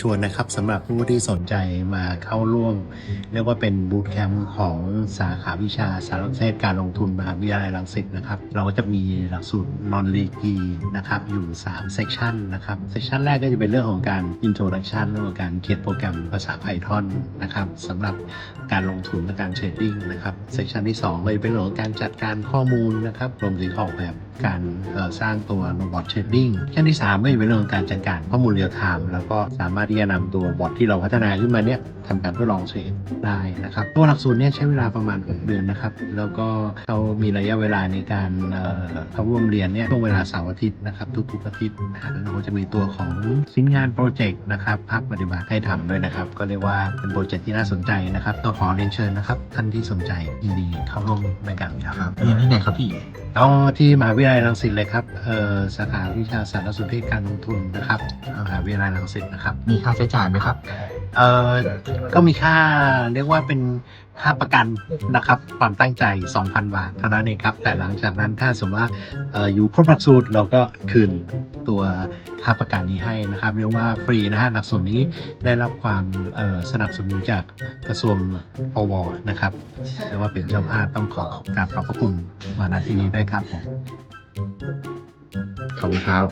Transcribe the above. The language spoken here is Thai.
ชวนนะครับสำหรับผู้ที่สนใจมาเข้าร่วม เรียกว่าเป็นบูตแคมป์ของสาขาวิชาสารสนเทศการลงทุนมหาวิทยาลัยรังสิตนะครับ เราก็จะมีหลักสูตรนอนลีกีนะครับอยู่ 3 เซสชันนะครับเซสชันแรกก็จะเป็นเรื่องของการ introduction เรื่องของการเขียนโปรแกรมภาษา Python นะครับสำหรับการลงทุนและการเทรดดิ้งนะครับเซสชันที่2ก็จะเป็นเรื่องของการจัดการข้อมูลนะครับรวมถึงออกแบบ การเอ่อสร้างตัวโรบอทเทรดดิ้งขั้นที่3ก็จะเป็นเรื่องของการจัดการข้อมูลเรียลไทม์แล้วก็สามารถที่จะนำตัวบอทที่เราพัฒนาขึ้นมาเนี่ยทำการทดลองเทรดได้นะครับตัวหลักสูตรเนี่ยใช้เวลาประมาณ 6 เดือนนะครับ แล้วก็เขามีระยะเวลาในการเอ่อเข้าร่วมเรียนเนี่ยช่วงเวลาเสาร์อาทิตย์นะครับทุกๆอาทิตย์นะฮะแล้วเราก็จะมีตัวของชิ้นงานโปรเจกต์นะครับภาคปฏิบัติให้ทำด้วยนะครับ ก็เรียกว่าเป็นโปรเจกต์ที่น่าสนใจนะครับต้องขอเรียนเชิญนะครับท่านที่สนใจยินดีเข้าร่วมในการครับเรียนที่ไหนครับพี่เอาที่มหาวิทยาลัยรังสิตเลยครับเอ่อสาขาวิชาสารสนเทศการลงทุนนะครับมหาวิทยาลัยรังสิตนะครับมีค่าใช้จ่ายไหมครับ เอ่อก็มีค่าเรียกว่าเป็นค่าประกันนะครับ ความตั้งใจ 2,000 บาทเท่านั้นเองครับ แต่หลังจากนั้นถ้าสมมติว่าเอ่ออยู่ครบหลักสูตรเราก็คืนตัวค่าประกันนี้ให้นะครับ เรียกว่าฟรีนะฮะหลักสูตรนี้ได้รับความเอ่อสนับสนุนจากกระทรวงปวนะครับเรียกว่าเป็นเจ้าภาพต้องขอกราบขอบพระคุณมาณที่นี้ด้วยครับผม ขอบคุณครับ